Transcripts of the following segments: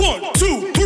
One, two, three,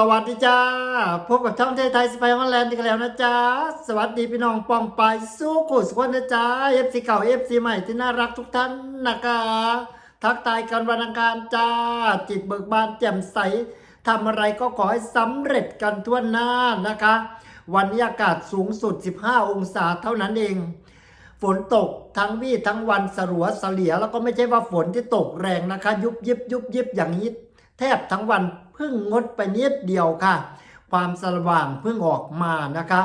สวัสดีจ้า พบกับช่องไทยไทยสไปฮอลแลนด์อีกแล้วนะจ๊ะสวัสดีพี่น้องปองไปายสู้กุศลนะจ๊ะเอฟซีเก่าเอฟซีใหม่ที่น่ารักทุกท่านนะคะทักทายกันวันอังคารจ้า จิตเบิกบานแจ่มใสทำอะไรก็ขอให้สำเร็จกันทั่วหน้านะคะ วันนี้อากาศสูงสุด 15 องศาเท่านั้นเอง ฝนตกทั้งวี่ทั้งวันสลัวเสลียแล้วก็ไม่ใช่ว่าฝนที่ตกแรงนะคะ ยุบยิบยุบยิบอย่างนี้ แทบทั้งวันเพิ่งงดไปนิดเดียวค่ะ ความสว่างเพิ่งออกมานะคะ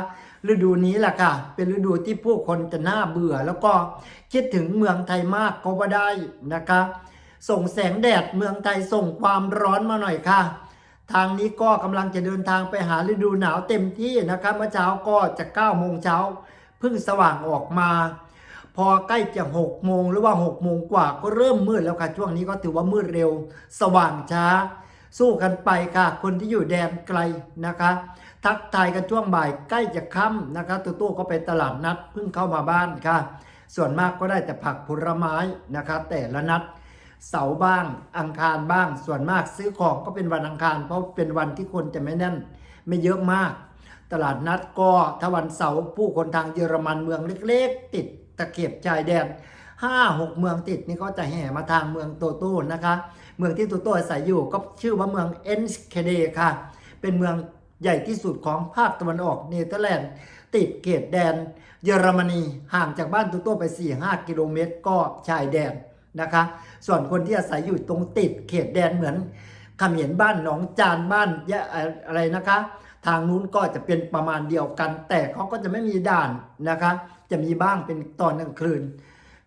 ฤดูนี้แหละค่ะ เป็นฤดูที่ผู้คนจะน่าเบื่อ แล้วก็คิดถึงเมืองไทยมากก็ว่าได้นะคะ ส่งแสงแดดเมืองไทยส่งความร้อนมาหน่อยค่ะทางนี้ก็กำลังจะเดินทางไปหาฤดูหนาวเต็มที่นะคะเมื่อเช้าก็จะ9โมงเช้าเพิ่งสว่างออกมา พอใกล้จะ6โมงหรือว่า6โมงกว่าก็เริ่มมืดแล้วค่ะ ช่วงนี้ก็ถือว่ามืดเร็ว สว่างช้า สู้กันไปค่ะ คนที่อยู่แดนไกลนะคะ ทักทายกันช่วงบ่ายใกล้จะค่ำนะคะตัวตู้ก็ไปตลาดนัดเพิ่งเข้ามาบ้านค่ะ ส่วนมากก็ได้แต่ผักผลไม้นะคะ แต่ละนัดเสาร์บ้างอังคารบ้างส่วนมากซื้อของก็เป็นวันอังคาร เพราะเป็นวันที่คนจะไม่แน่น ไม่เยอะมาก ตลาดนัดก็ถ้าวันเสาร์ผู้คนทางเยอรมันเมืองเล็ก ๆ ติด ตะเข็บชายแดนห้าหกเมืองติดนี่ก็จะแห่มาทางเมืองโตโต้นะคะ เมืองที่โตโต้อาศัยอยู่ก็ชื่อว่าเมืองเอนสเคเดค่ะ เป็นเมืองใหญ่ที่สุดของภาคตะวันออกเนเธอร์แลนด์ ติดเขตแดน เยอรมนีห่างจากบ้านโตโต้ไป 4-5 กิโลเมตรก็ชายแดนนะคะ ส่วนคนที่อาศัยอยู่ตรงติดเขตแดนเหมือนขมรบ้านหนองจานบ้านยะอะไรนะคะ ทางนู้นก็จะเป็นประมาณเดียวกัน แต่เขาก็จะไม่มีด่านนะคะ จะมีบ้างเป็นตอนกลางคืน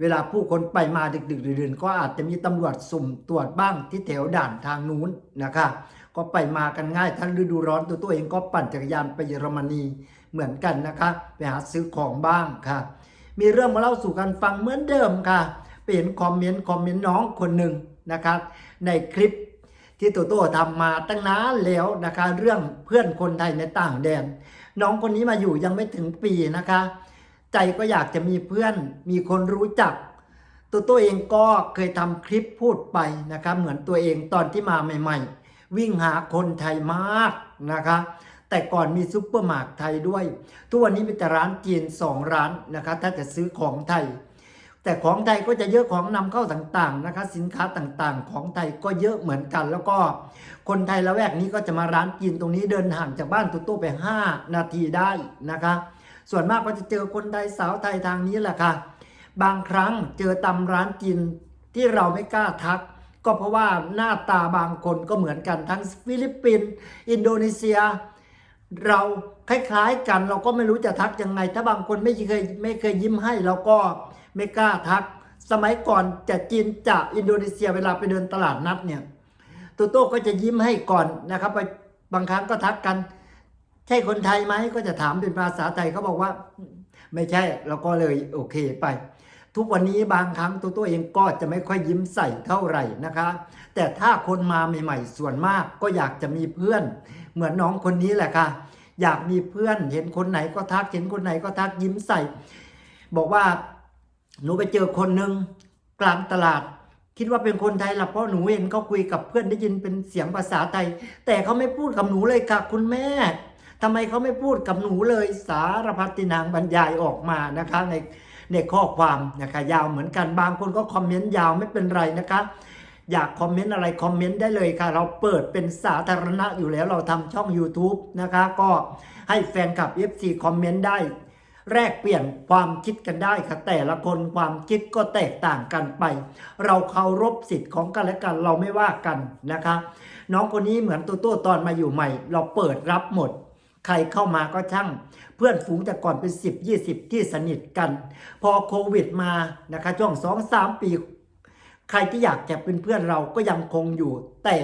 เวลาผู้คนไปมาดึกๆดื่นๆก็อาจจะมีตำรวจสุ่มตรวจบ้างที่แถวด่านทางนู้นนะคะ ก็ไปมากันง่ายท่านฤดูร้อนตัวตัวเองก็ปั่นจักรยานไปเยอรมนีเหมือนกันนะคะไปหาซื้อของบ้างค่ะ มีเรื่องมาเล่าสู่กันฟังเหมือนเดิมค่ะไปเห็นคอมเมนต์คอมเมนต์น้องคนหนึ่งนะครับในคลิป ที่โตโต้ทำมาตั้งนานแล้วนะคะ เรื่องเพื่อนคนไทยในต่างแดน น้องคนนี้มาอยู่ยังไม่ถึงปีนะคะ ใจก็อยากจะมีเพื่อนมีคนรู้จักตัวตัวเองก็เคยทำคลิปพูดไปนะคะเหมือนตัวเองตอนที่มาใหม่ ๆ วิ่งหาคนไทยมากนะคะแต่ก่อนมีซุปเปอร์มาร์ทไทยด้วย ทุกวันนี้มีแต่ร้านจีนสองร้านนะคะ ถ้าจะซื้อของไทย แต่ของไทยก็จะเยอะของนำเข้าต่างๆนะคะ สินค้าต่างๆ ของไทยก็เยอะเหมือนกัน แล้วก็คนไทยละแวกนี้ก็จะมาร้านกินตรงนี้เดินห่างจากบ้านตุ๊ตู้ไป 5 นาทีได้นะคะ ส่วนมากก็จะเจอคนไทยสาวไทยทางนี้แหละค่ะ บางครั้งเจอตำร้านกินที่เราไม่กล้าทัก ก็เพราะว่าหน้าตาบางคนก็เหมือนกันทั้งฟิลิปปินส์อินโดนีเซีย เราคล้ายๆกันเราก็ไม่รู้จะทักยังไง ถ้าบางคนไม่เคยไม่เคยยิ้มให้เราก็ ไม่กล้าทัก สมัยก่อนจะจีนจะอินโดนีเซียเวลาไปเดินตลาดนัดเนี่ยโตโต้ก็จะยิ้มให้ก่อนนะครับไปบางครั้งก็ทักกัน ใช่คนไทยไหมก็จะถามเป็นภาษาไทยเขาบอกว่า ไม่ใช่เราก็เลยโอเคไป ทุกวันนี้บางครั้งตัวตัวเองก็จะไม่ค่อยยิ้มใส่เท่าไหร่นะคะ แต่ถ้าคนมาใหม่ๆ ส่วนมากก็อยากจะมีเพื่อน เหมือนน้องคนนี้แหละค่ะ อยากมีเพื่อน เห็นคนไหนก็ทักเห็นคนไหนก็ทักยิ้มใส่ บอกว่า หนูไปเจอคนหนึ่งกลางตลาด คิดว่าเป็นคนไทยละเพราะหนูเห็นเขาคุยกับเพื่อนได้ยินเป็นเสียงภาษาไทย แต่เขาไม่พูดกับหนูเลยค่ะคุณแม่ทำไมเขาไม่พูดกับหนูเลยสารพัดตินางบรรยายออกมานะคะในในข้อความนะคะยาวเหมือนกันบางคนก็คอมเมนต์ยาวไม่เป็นไรนะคะ อยากคอมเมนต์อะไรคอมเมนต์ได้เลยค่ะ เราเปิดเป็นสาธารณะอยู่แล้วเราทำช่อง YouTube นะคะ ก็ให้แฟนคลับ FC คอมเมนต์ได้ แลกเปลี่ยนความคิดกันได้ค่ะแต่ละคนความคิดก็แตกต่างกันไป เราเคารพสิทธิ์ของกันและกันเราไม่ว่ากันนะคะ น้องคนนี้เหมือนตัวตัวตอนมาอยู่ใหม่ เราเปิดรับหมด ใครเข้ามาก็ช่าง เพื่อนฝูงแต่ก่อนเป็น 10 20 ที่สนิทกัน พอโควิดมานะคะช่วงสองสามปี ใครที่อยากจะเป็นเพื่อนเราก็ยังคงอยู่แต่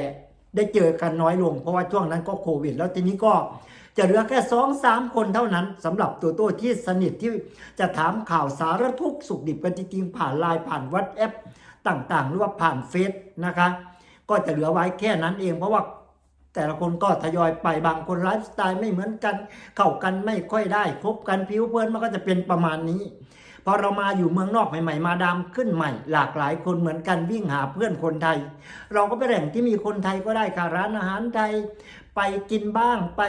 ได้เจอกันน้อยลง เพราะว่าช่วงนั้นก็โควิด แล้วทีนี้ก็จะเหลือแค่สองสามคนเท่านั้นสำหรับตัวตัวที่สนิทที่จะถามข่าวสารทุกสุขดิบกันจริงๆผ่านไลน์ผ่านวัดแอปต่างๆ หรือว่าผ่านเฟซนะคะ ก็จะเหลือไว้แค่นั้นเอง เพราะว่าแต่ละคนก็ทยอยไปบางคนไลฟ์สไตล์ไม่เหมือนกัน เข้ากันไม่ค่อยได้คบกันผิวเพื่อนมันก็จะเป็นประมาณนี้ พอเรามาอยู่เมืองนอกใหม่ ๆ มาดามขึ้นใหม่ หลากหลายคนเหมือนกันวิ่งหาเพื่อนคนไทย เราก็ไปแหล่งที่มีคนไทยก็ได้ค่ะร้านอาหารไทย ไปกินบ้าง ไป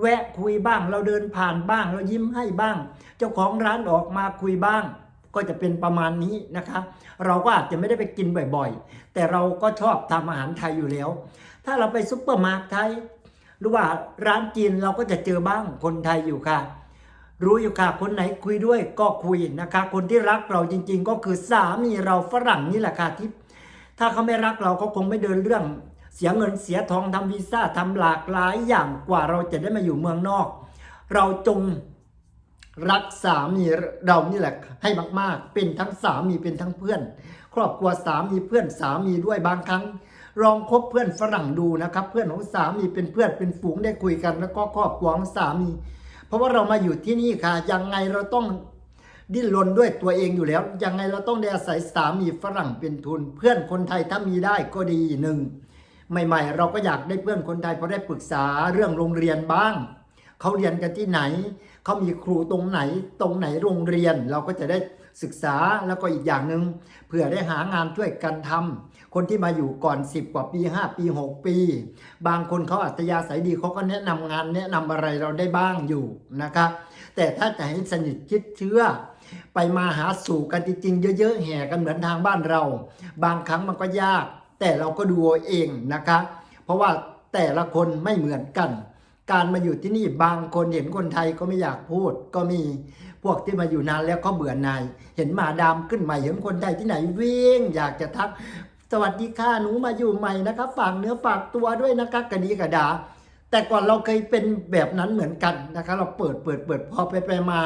แวะคุยบ้าง เราเดินผ่านบ้าง เรายิ้มให้บ้าง เจ้าของร้านออกมาคุยบ้างก็จะเป็นประมาณนี้นะคะ เราก็อาจจะไม่ได้ไปกินบ่อยๆ แต่เราก็ชอบทำอาหารไทยอยู่แล้ว ถ้าเราไปซุปเปอร์มาร์เก็ตไทย หรือว่าร้านจีนเราก็จะเจอบ้างคนไทยอยู่ค่ะ รู้อยู่ค่ะคนไหนคุยด้วยก็คุยนะคะ คนที่รักเราจริง ๆ ก็คือสามีเราฝรั่งนี่แหละค่ะที่ถ้าเขาไม่รักเราเขาคงไม่เดินเรื่องเสียเงินเสียทองทำวีซ่าทำหลากหลายอย่างกว่าเราจะได้มาอยู่เมืองนอก เราจงรักสามีเรานี่แหละให้มาก ๆ เป็นทั้งสามีเป็นทั้งเพื่อน ครอบครัวสามีเพื่อนสามีด้วยบางครั้งลองคบเพื่อนฝรั่งดูนะครับ เพื่อนของสามีเป็นเพื่อนเป็นฝูงได้คุยกัน แล้วก็ครอบครัวของสามี เพราะว่าเรามาอยู่ที่นี่ค่ะ ยังไงเราต้องดิ้นรนด้วยตัวเองอยู่แล้ว ยังไงเราต้องได้อาศัยสามีฝรั่งเป็นทุน เพื่อนคนไทยถ้ามีได้ก็ดีหนึ่งใหม่ ๆ เราก็อยากได้เพื่อนคนไทยเพราะได้ปรึกษาเรื่องโรงเรียนบ้างเขาเรียนกันที่ไหนเขามีครูตรงไหน ตรงไหนโรงเรียน เราก็จะได้ศึกษาแล้วก็อีกอย่างหนึ่งเผื่อได้หางานช่วยกันทำ คนที่มาอยู่ก่อน 10 กว่าปี 5 ปี 6 ปี บางคนเขาอัตยาศัยดีเขาก็แนะนำงานแนะนำอะไรเราได้บ้างอยู่นะครับแต่ถ้าจะให้สนิทคิดเชื่อไปมาหาสู่กันจริงๆเยอะๆแห่กันเหมือนทางบ้านเรา บางครั้งมันก็ยาก แต่เราก็ดูเองนะคะ เพราะว่าแต่ละคนไม่เหมือนกัน การมาอยู่ที่นี่บางคนเห็นคนไทยก็ไม่อยากพูด ก็มีพวกที่มาอยู่นานแล้วก็เบื่อหน่าย เห็นหมาดำขึ้นใหม่เห็นคนไทยที่ไหนวิ่งอยากจะทัก สวัสดีค่ะหนูมาอยู่ใหม่นะคะฝากเนื้อฝากตัวด้วยนะคะกระดีกระดา แต่ก่อนเราเคยเป็นแบบนั้นเหมือนกันนะคะ เราเปิดเปิดเปิดพอไปไปมา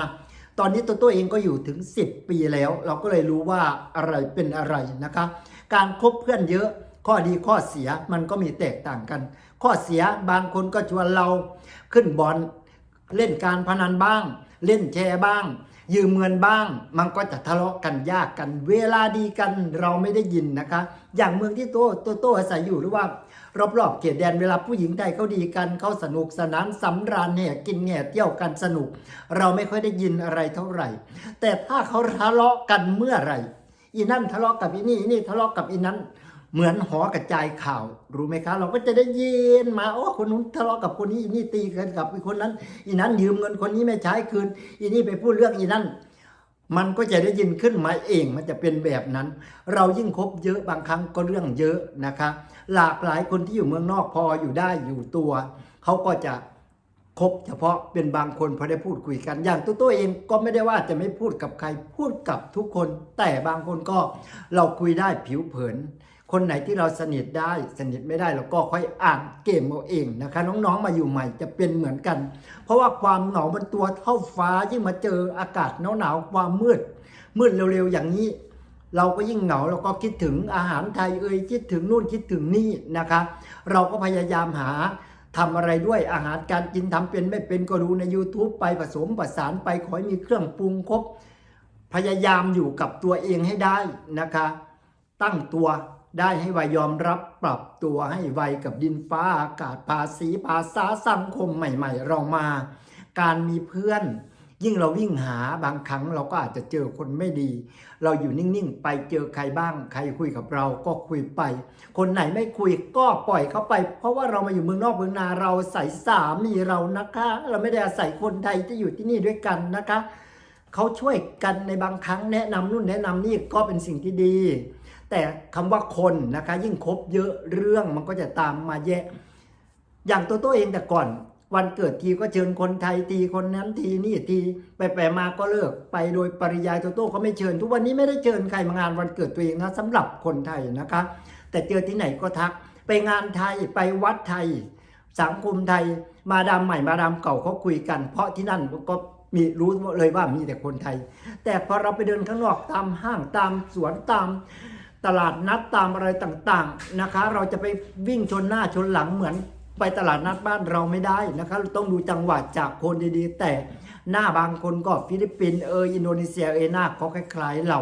ตอนนี้ตัวตัวเองก็อยู่ถึง 10 ปีแล้ว เราก็เลยรู้ว่าอะไรเป็นอะไรนะคะ การคบเพื่อนเยอะข้อดีข้อเสียมันก็มีแตกต่างกัน ข้อเสียบางคนก็ชวนเราขึ้นบอลเล่นการพนันบ้าง เล่นแชร์บ้าง ยืมเงินบ้าง มันก็จะทะเลาะกันยากกัน เวลาดีกันเราไม่ได้ยินนะคะ อย่างเมืองที่โตโตโตอาศัยอยู่หรือว่ารอบๆเขตแดนเวลาผู้หญิงไทยเขาดีกันเขาสนุกสนานสำราญแห่กินแห่เที่ยวกันสนุก เราไม่ค่อยได้ยินอะไรเท่าไหร่ แต่ถ้าเขาทะเลาะกันเมื่อไหร่อีนั่นทะเลาะกับอีนี่อีนี่ทะเลาะกับอีนั้น เหมือนหอกระจายข่าว รู้ไหมคะ เราก็จะได้ยินมาโอ้คนนู้นทะเลาะกับคนนี้อีนี่ตีกันกับอีคนนั้น อีนั้นยืมเงินคนนี้ไม่ใช้คืน อีนี่ไปพูดเรื่องอีนั้นมันก็จะได้ยินขึ้นมาเองมันจะเป็นแบบนั้น เรายิ่งคบเยอะบางครั้งก็เรื่องเยอะนะคะ หลากหลายคนที่อยู่เมืองนอกพออยู่ได้อยู่ตัว เขาก็จะคบเฉพาะเป็นบางคนพอได้พูดคุยกันอย่างตัวตัวเองก็ไม่ได้ว่าจะไม่พูดกับใครพูดกับทุกคน แต่บางคนก็เราคุยได้ผิวเผิน คนไหนที่เราสนิทได้สนิทไม่ได้เราก็ค่อยอ่านเกมเอาเองนะคะ น้องๆมาอยู่ใหม่จะเป็นเหมือนกัน เพราะว่าความหงามันตัวเท่าฟ้ายิ่งมาเจออากาศหนาวๆความมืด มืดเร็วๆอย่างนี้ เราก็ยิ่งเหงาเราก็คิดถึงอาหารไทยเอ่ยคิดถึงนู่นคิดถึงนี่นะคะ เราก็พยายามหาทำอะไรด้วยอาหารการกินทำเป็นไม่เป็นก็ดูใน YouTube ไปผสมผสานไปขอให้มีเครื่องปรุงครบพยายามอยู่กับตัวเองให้ได้นะคะ ตั้งตัว ได้ให้ไวยอมรับปรับตัวให้ไวกับดินฟ้าอากาศภาษีภาษาสังคมใหม่ ๆ เรามา การมีเพื่อน ยิ่งเราวิ่งหาบางครั้งเราก็อาจจะเจอคนไม่ดี เราอยู่นิ่งๆ ไปเจอใครบ้าง ใครคุยกับเราก็คุยไป คนไหนไม่คุยก็ปล่อยเขาไป เพราะว่าเรามาอยู่เมืองนอกเมืองนาเราใส่สามีเรานะคะ เราไม่ได้อาศัยคนไทยที่อยู่ที่นี่ด้วยกันนะคะเขาช่วยกันในบางครั้งแนะนำนู่นแนะนำนี่ก็เป็นสิ่งที่ดี แต่คำว่าคนนะคะยิ่งคบเยอะเรื่องมันก็จะตามมาแยะ อย่างตัวตัวเองแต่ก่อน วันเกิดทีก็เชิญคนไทยทีคนนั้นทีนี่ทีไปไปมาก็เลิกไปโดยปริยายตัวโต้ก็ไม่เชิญ ทุกวันนี้ไม่ได้เชิญใครมางานวันเกิดตัวเองนะสำหรับคนไทยนะคะ แต่เจอที่ไหนก็ทัก ไปงานไทยไปวัดไทย สังคมไทยมาดามใหม่มาดามเก่าเขาคุยกัน เพราะที่นั่นก็มีรู้เลยว่ามีแต่คนไทย แต่พอเราไปเดินข้างนอกตามห้างตามสวนตาม ตลาดนัดตามอะไรต่างๆนะคะ เราจะไปวิ่งชนหน้าชนหลังเหมือนไปตลาดนัดบ้านเราไม่ได้นะคะเราต้องดูจังหวะจากคนดีๆ แต่หน้าบางคนก็ฟิลิปปินส์เอออินโดนีเซียเออหน้าเขาคล้ายๆเรา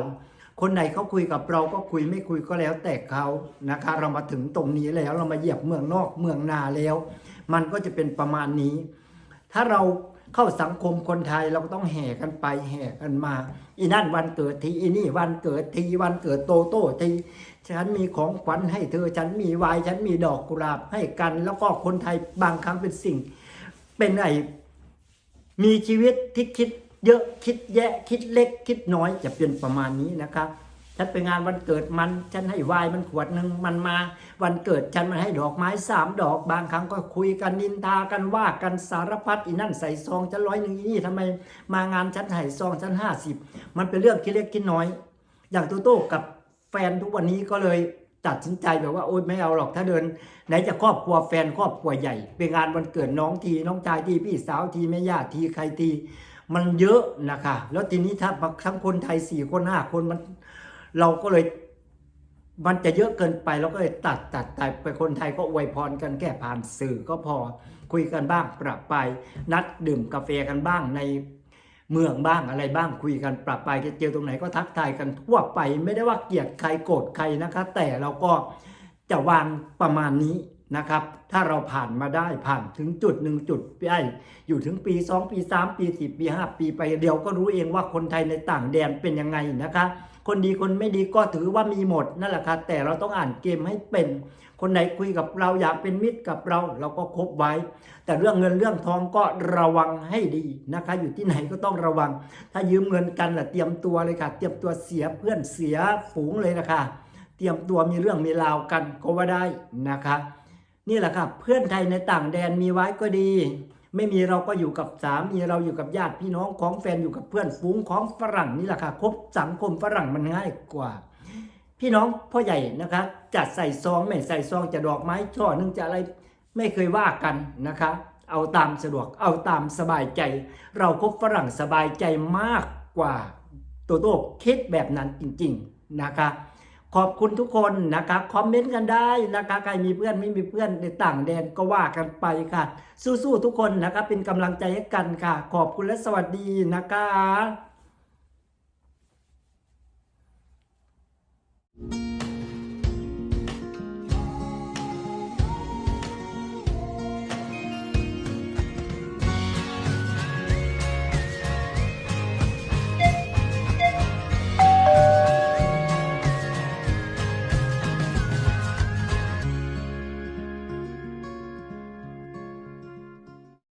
คนไหนเขาคุยกับเราก็คุยไม่คุยก็แล้วแต่เขานะคะ เรามาถึงตรงนี้แล้วเรามาเหยียบเมืองนอกเมืองนาแล้ว มันก็จะเป็นประมาณนี้ ถ้าเรา เข้าสังคมคนไทยเราก็ต้องแห่กันไปแห่กันมา อีนั่นวันเกิดทีอีนี่วันเกิดทีวันเกิดโตโต้ทีฉันมีของขวัญให้เธอฉันมีวายฉันมีดอกกุหลาบให้กัน แล้วก็คนไทยบางครั้งเป็นสิ่ง เป็นไอมีชีวิตที่คิดเยอะคิดแยะคิดเล็กคิดน้อยจะเป็นประมาณนี้นะครับ ฉันไปงานวันเกิดมัน ฉันให้วายมันขวดหนึ่งมันมา วันเกิดฉันมันให้ดอกไม้สามดอก บางครั้งก็คุยกันนินทากันว่ากันสารพัดอีนั่นใส่ซองฉันร้อยหนึ่งอีนี่ทำไมมางานฉันใส่ซองฉันห้าสิบมันเป็นเรื่องคิดเล็กคิดน้อย อย่างตูโต้กับแฟนทุกวันนี้ก็เลยตัดสินใจแบบว่าโอ๊ยไม่เอาหรอกถ้าเดิน ไหนจะครอบครัวแฟนครอบครัวใหญ่เป็นงานวันเกิดน้องทีน้องชายทีพี่สาวทีแม่ย่าทีใครทีมันเยอะนะคะ แล้วทีนี้ถ้าทั้งคนไทยสี่คนห้าคนมัน เราก็เลยมันจะเยอะเกินไปเราก็เลยตัดตัดตัดไปคนไทยก็อวยพรกันแค่ผ่านสื่อก็พอคุยกันบ้างปรับไป นัดดื่มกาแฟกันบ้างในเมืองบ้างอะไรบ้างคุยกันปรับไปจะเจอตรงไหนก็ทักทายกันทั่วไป ไม่ได้ว่าเกลียดใครโกรธใครนะคะ แต่เราก็จะวางประมาณนี้นะครับ ถ้าเราผ่านมาได้ผ่านถึงจุดหนึ่งจุดไปอยู่ถึงปี 2 ปี 3 ปี 4 ปี 5 ปีไปเดี๋ยวก็รู้เองว่าคนไทยในต่างแดนเป็นยังไงนะคะ คนดีคนไม่ดีก็ถือว่ามีหมดนั่นแหละค่ะแต่เราต้องอ่านเกมให้เป็น คนไหนคุยกับเราอยากเป็นมิตรกับเรา เราก็คบไว้ แต่เรื่องเงินเรื่องทองก็ระวังให้ดีนะคะ อยู่ที่ไหนก็ต้องระวัง ถ้ายืมเงินกันล่ะเตรียมตัวเลยค่ะ เตรียมตัวเสียเพื่อนเสียฝูงเลยนะคะ เตรียมตัวมีเรื่องมีราวกันก็ว่าได้นะคะ นี่แหละครับเพื่อนไทยในต่างแดนมีไว้ก็ดี ไม่มีเราก็อยู่กับสามีเราอยู่กับญาติพี่น้องของแฟนอยู่กับเพื่อนฝูงของฝรั่งนี่แหละค่ะคบสังคมฝรั่งมันง่ายกว่า พี่น้องพ่อใหญ่นะคะจัดใส่ซองไม่ใส่ซองจะดอกไม้ช่อหนึงจะอะไรไม่เคยว่ากันนะคะ เอาตามสะดวกเอาตามสบายใจ เราคบฝรั่งสบายใจมากกว่า ตัวโต้คิดแบบนั้นจริง ๆนะคะ ขอบคุณทุกคนนะคะคอมเมนต์กันได้นะคะใครมีเพื่อนไม่มีเพื่อนในต่างแดนก็ว่ากันไปค่ะ สู้ๆทุกคนนะคะเป็นกำลังใจให้กันค่ะ ขอบคุณและสวัสดีนะคะ